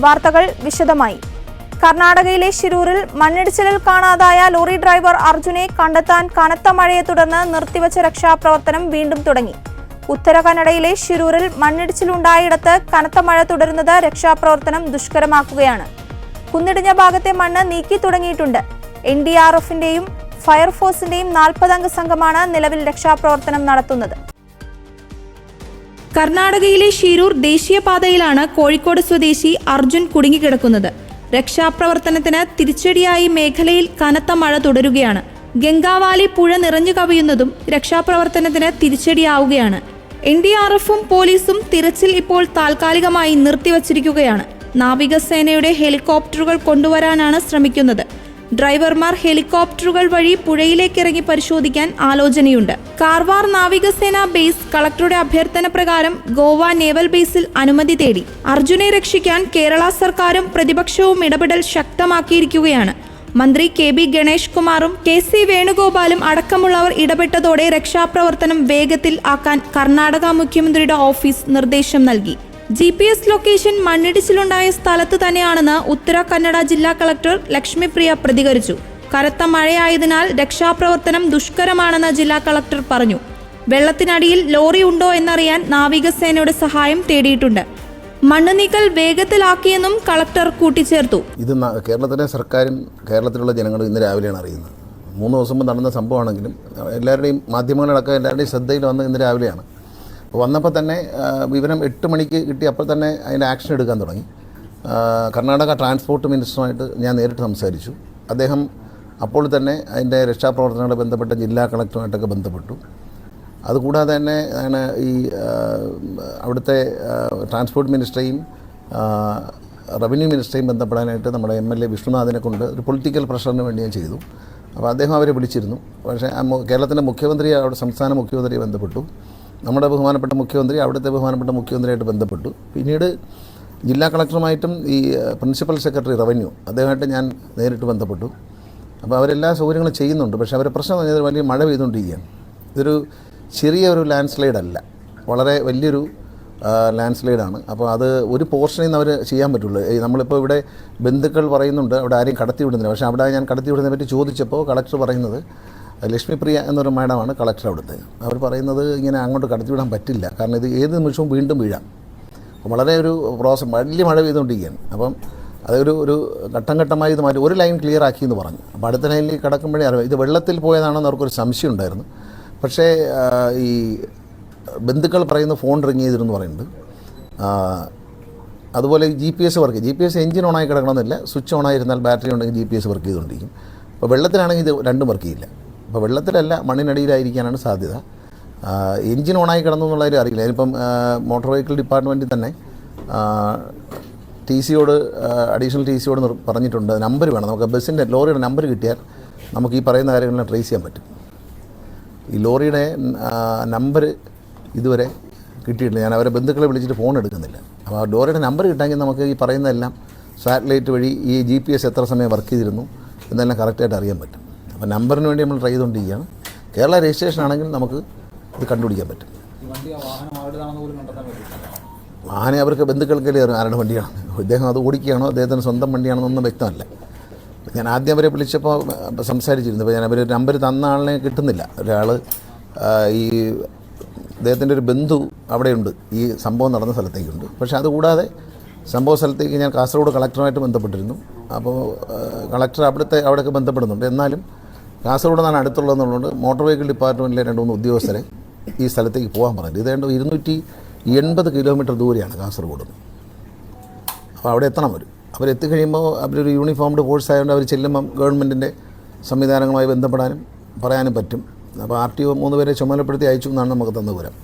വാർത്തകൾ വിശദമായി. കർണാടകയിലെ ശിരൂരിൽ മണ്ണിടിച്ചിലിൽ കാണാതായ ലോറി ഡ്രൈവർ അർജുനെ കണ്ടെത്താൻ കനത്ത മഴയെ തുടർന്ന് നിർത്തിവച്ച രക്ഷാപ്രവർത്തനം വീണ്ടും തുടങ്ങി. ഉത്തര കന്നഡയിലെ ശിരൂരിൽ മണ്ണിടിച്ചിലുണ്ടായിടത്ത് കനത്ത മഴ തുടരുന്നത് രക്ഷാപ്രവർത്തനം ദുഷ്കരമാക്കുകയാണ്. കുന്നിടിഞ്ഞ ഭാഗത്തെ മണ്ണ് നീക്കി തുടങ്ങിയിട്ടുണ്ട്. എൻ ഡി ആർ എഫിന്റെയും ഫയർഫോഴ്സിന്റെയും നാൽപ്പതംഗ സംഘമാണ് നിലവിൽ രക്ഷാപ്രവർത്തനം നടത്തുന്നത്. കർണാടകയിലെ ഷിരൂർ ദേശീയപാതയിലാണ് കോഴിക്കോട് സ്വദേശി അർജുൻ കുടുങ്ങിക്കിടക്കുന്നത്. രക്ഷാപ്രവർത്തനത്തിന് തിരിച്ചടിയായി മേഖലയിൽ കനത്ത മഴ തുടരുകയാണ്. ഗംഗാവാലി പുഴ നിറഞ്ഞു കവിയുന്നതും രക്ഷാപ്രവർത്തനത്തിന് തിരിച്ചടിയാവുകയാണ്. എൻ ഡി ആർ എഫും പോലീസും തിരച്ചിൽ ഇപ്പോൾ താൽക്കാലികമായി നിർത്തിവച്ചിരിക്കുകയാണ്. നാവികസേനയുടെ ഹെലികോപ്റ്ററുകൾ കൊണ്ടുവരാനാണ് ശ്രമിക്കുന്നത്. ഡ്രൈവർമാർ ഹെലികോപ്റ്ററുകൾ വഴി പുഴയിലേക്ക് ഇറങ്ങി പരിശോധിക്കാൻ ആലോചനയുണ്ട്. കാർവാർ നാവികസേന ബേസ് കളക്ടറുടെ അഭ്യർത്ഥന പ്രകാരം ഗോവ നേവൽ ബേസിൽ അനുമതി തേടി. അർജുനെ രക്ഷിക്കാൻ കേരള സർക്കാരും പ്രതിപക്ഷവും ഇടപെടൽ ശക്തമാക്കിയിരിക്കുകയാണ്. മന്ത്രി കെ ബി ഗണേഷ് കുമാറും കെ സി വേണുഗോപാലും അടക്കമുള്ളവർ ഇടപെട്ടതോടെ രക്ഷാപ്രവർത്തനം വേഗത്തിൽ ആക്കാൻ കർണാടക മുഖ്യമന്ത്രിയുടെ ഓഫീസ് നിർദ്ദേശം നൽകി. ജി പി എസ് ലൊക്കേഷൻ മണ്ണിടിച്ചിലുണ്ടായ സ്ഥലത്ത് തന്നെയാണെന്ന് ഉത്തര കന്നഡ ജില്ലാ കളക്ടർ ലക്ഷ്മിപ്രിയ പ്രതികരിച്ചു. കനത്ത മഴയായതിനാൽ രക്ഷാപ്രവർത്തനം ദുഷ്കരമാണെന്ന് ജില്ലാ കളക്ടർ പറഞ്ഞു. വെള്ളത്തിനടിയിൽ ലോറി ഉണ്ടോ എന്നറിയാൻ നാവികസേനയുടെ സഹായം തേടിയിട്ടുണ്ട്. മണ്ണ് നീക്കൽ വേഗത്തിലാക്കിയെന്നും കളക്ടർ കൂട്ടിച്ചേർത്തു. ഇത് കേരളത്തിലെ സർക്കാരും കേരളത്തിലുള്ള ജനങ്ങളും ഇന്ന് രാവിലെയാണ് അറിയുന്നത്. മൂന്ന് ദിവസം മുമ്പ് നടന്ന സംഭവമാണെങ്കിലും എല്ലാവരുടെയും മാധ്യമങ്ങളടക്കം എല്ലാവരുടെയും ശ്രദ്ധയിൽ വന്ന് ഇന്ന് രാവിലെയാണ്. വന്നപ്പോൾ തന്നെ വിവരം എട്ട് മണിക്ക് കിട്ടി. അപ്പോൾ തന്നെ അതിന്റെ ആക്ഷൻ എടുക്കാൻ തുടങ്ങി. കർണാടക ട്രാൻസ്പോർട്ട് മിനിസ്റ്ററുമായിട്ട് ഞാൻ നേരിട്ട് സംസാരിച്ചു. അദ്ദേഹം അപ്പോൾ തന്നെ അതിന്റെ രക്ഷാപ്രവർത്തനങ്ങളെ ബന്ധപ്പെട്ട ജില്ലാ കളക്ടറുമായിട്ടൊക്കെ ബന്ധപ്പെട്ടു. അതുകൂടാതെ തന്നെ ആണ് ഈ അവിടുത്തെ ട്രാൻസ്പോർട്ട് മിനിസ്റ്ററെയും റവന്യൂ മിനിസ്റ്ററെയും ബന്ധപ്പെടാനായിട്ട് നമ്മുടെ എം എൽ എ വിഷ്ണുനാഥിനെ കൊണ്ട് ഒരു പൊളിറ്റിക്കൽ പ്രഷറിന് വേണ്ടി ഞാൻ ചെയ്തു. അപ്പോൾ അദ്ദേഹം അവരെ വിളിച്ചിരുന്നു. പക്ഷേ കേരളത്തിന്റെ മുഖ്യമന്ത്രി അവിടെ സംസ്ഥാന മുഖ്യമന്ത്രിയെ ബന്ധപ്പെട്ടു. നമ്മുടെ ബഹുമാനപ്പെട്ട മുഖ്യമന്ത്രി അവിടുത്തെ ബഹുമാനപ്പെട്ട മുഖ്യമന്ത്രിയായിട്ട് ബന്ധപ്പെട്ടു. പിന്നീട് ജില്ലാ കളക്ടറുമായിട്ടും ഈ പ്രിൻസിപ്പൽ സെക്രട്ടറി റവന്യൂ അദ്ദേഹമായിട്ട് ഞാൻ നേരിട്ട് ബന്ധപ്പെട്ടു. അപ്പോൾ അവരെല്ലാ സൗകര്യങ്ങളും ചെയ്യുന്നുണ്ട്. പക്ഷേ അവരുടെ പ്രശ്നം എന്ന് പറഞ്ഞാൽ വലിയ മഴ പെയ്തുകൊണ്ടിരിക്കുകയാണ്. ഇതൊരു ചെറിയൊരു ലാൻഡ് സ്ലൈഡ് അല്ല. വളരെ വലിയൊരു ലാൻഡ് സ്ലൈഡാണ് അപ്പോൾ അത് ഒരു പോർഷനിൽ നിന്ന് അവർ ചെയ്യാൻ പറ്റുള്ളൂ. നമ്മളിപ്പോൾ ഇവിടെ ബന്ധുക്കൾ പറയുന്നുണ്ട് അവിടെ ആരെയും കടത്തി വിടുന്നില്ല പക്ഷേ അവിടെ ഞാൻ കടത്തി വിടുന്നതിനെ പറ്റി ചോദിച്ചപ്പോൾ കളക്ടർ പറയുന്നത് ലക്ഷ്മിപ്രിയ എന്നൊരു മാഡമാണ് കളക്ടർ അവിടുത്തെ. അവർ പറയുന്നത് ഇങ്ങനെ അങ്ങോട്ട് കടത്തിവിടാൻ പറ്റില്ല. കാരണം ഇത് ഏത് നിമിഷവും വീണ്ടും വീഴാം. വളരെ ഒരു പ്രോസം വലിയ മഴ പെയ്തുകൊണ്ടിരിക്കുകയാണ്. അപ്പം അതൊരു ഒരു ഘട്ടം ഘട്ടമായി ഇത് മാറ്റി ഒരു ലൈൻ ക്ലിയർ ആക്കി എന്ന് പറഞ്ഞു. അപ്പോൾ അടുത്ത ലൈനിൽ കിടക്കുമ്പോഴേ അറിയാം ഇത് വെള്ളത്തിൽ പോയതാണെന്ന് അവർക്കൊരു സംശയം ഉണ്ടായിരുന്നു. പക്ഷേ ഈ ബന്ധുക്കൾ പറയുന്ന ഫോൺ റിങ് ചെയ്തിരുന്നു പറയുന്നുണ്ട് അതുപോലെ G P S work G P S engine ഓണായി കിടക്കണമെന്നില്ല. സ്വിച്ച് ഓണായിരുന്നാൽ ബാറ്ററി ഉണ്ടെങ്കിൽ ജി പി എസ് വർക്ക് ചെയ്തുകൊണ്ടിരിക്കും. അപ്പോൾ വെള്ളത്തിലാണെങ്കിൽ ഇത് രണ്ടും വർക്ക് ചെയ്യില്ല. അപ്പോൾ വെള്ളത്തിലല്ല മണ്ണിനടിയിലായിരിക്കാനാണ് സാധ്യത. എൻജിൻ ഓണായി കിടന്നു എന്നുള്ളവർ അറിയില്ല. ഇപ്പം മോട്ടോർ വെഹിക്കിൾ ഡിപ്പാർട്ട്മെന്റിൽ തന്നെ ടി സിയോട് അഡീഷണൽ ടി സിയോട് പറഞ്ഞിട്ടുണ്ട്. നമ്പർ വേണം. നമുക്ക് ബസ്സിന്റെ ലോറിയുടെ നമ്പർ കിട്ടിയാൽ നമുക്ക് ഈ പറയുന്ന കാര്യങ്ങളെല്ലാം ട്രേസ് ചെയ്യാൻ പറ്റും. ഈ ലോറിയുടെ നമ്പർ ഇതുവരെ കിട്ടിയിട്ടില്ല. ഞാൻ അവരെ ബന്ധുക്കളെ വിളിച്ചിട്ട് ഫോൺ എടുക്കുന്നില്ല. അപ്പോൾ ആ ലോറിയുടെ നമ്പർ കിട്ടാമെങ്കിൽ നമുക്ക് ഈ പറയുന്നതെല്ലാം സാറ്റലൈറ്റ് വഴി ഈ ജി പി എസ് എത്ര സമയം വർക്ക് ചെയ്തിരുന്നു എന്നെല്ലാം കറക്റ്റായിട്ട് അറിയാൻ പറ്റും. അപ്പോൾ നമ്പറിന് വേണ്ടി നമ്മൾ ട്രൈ ചെയ്തുകൊണ്ടിരിക്കുകയാണ്. കേരള രജിസ്ട്രേഷൻ ആണെങ്കിൽ നമുക്ക് ഇത് കണ്ടുപിടിക്കാൻ പറ്റും. വാഹനം അവർക്ക് ബന്ധുക്കൾക്കല്ലേ ആരുടെ വണ്ടിയാണ്? അദ്ദേഹം അത് ഓടിക്കുകയാണോ? അദ്ദേഹത്തിന് സ്വന്തം വണ്ടിയാണോ വ്യക്തമല്ല. ഞാൻ ആദ്യം അവരെ വിളിച്ചപ്പോൾ സംസാരിച്ചിരുന്നു. അപ്പോൾ ഞാൻ അവർ നമ്പർ തന്ന ആളിനെ കിട്ടുന്നില്ല. ഒരാൾ ഈ അദ്ദേഹത്തിന്റെ ഒരു ബന്ധു അവിടെയുണ്ട്. ഈ സംഭവം നടന്ന സ്ഥലത്തേക്കുണ്ട്. പക്ഷേ അതുകൂടാതെ സംഭവ സ്ഥലത്തേക്ക് ഞാൻ കാസർഗോഡ് കളക്ടറുമായിട്ട് ബന്ധപ്പെട്ടിരുന്നു. അപ്പോൾ കളക്ടർ അവിടുത്തെ അവിടെയൊക്കെ ബന്ധപ്പെടുന്നുണ്ട്. എന്നാലും കാസർഗോഡ് നിന്നാണ് അടുത്തുള്ളതെന്നുള്ളതുകൊണ്ട് മോട്ടോർ വെഹിക്കിൾ ഡിപ്പാർട്ട്മെന്റിലെ രണ്ട് മൂന്ന് ഉദ്യോഗസ്ഥരെ ഈ സ്ഥലത്തേക്ക് പോകാൻ പറഞ്ഞു ഇതേണ്ട ഇരുന്നൂറ്റി എൺപത് കിലോമീറ്റർ ദൂരെയാണ് കാസർഗോഡ്. അപ്പോൾ അവിടെ എത്തണം അവർ അവരെത്തിക്കഴിയുമ്പോൾ അവരൊരു യൂണിഫോംഡ് ഫോഴ്സ് ആയതുകൊണ്ട് അവർ ചെല്ലുമ്പം ഗവൺമെന്റിന്റെ സംവിധാനങ്ങളുമായി ബന്ധപ്പെടാനും പറയാനും പറ്റും. അപ്പോൾ ആർ ടി ഒ മൂന്ന് പേരെ ചുമതലപ്പെടുത്തി അയച്ചു എന്നാണ് നമുക്ക് തന്നു വിവരം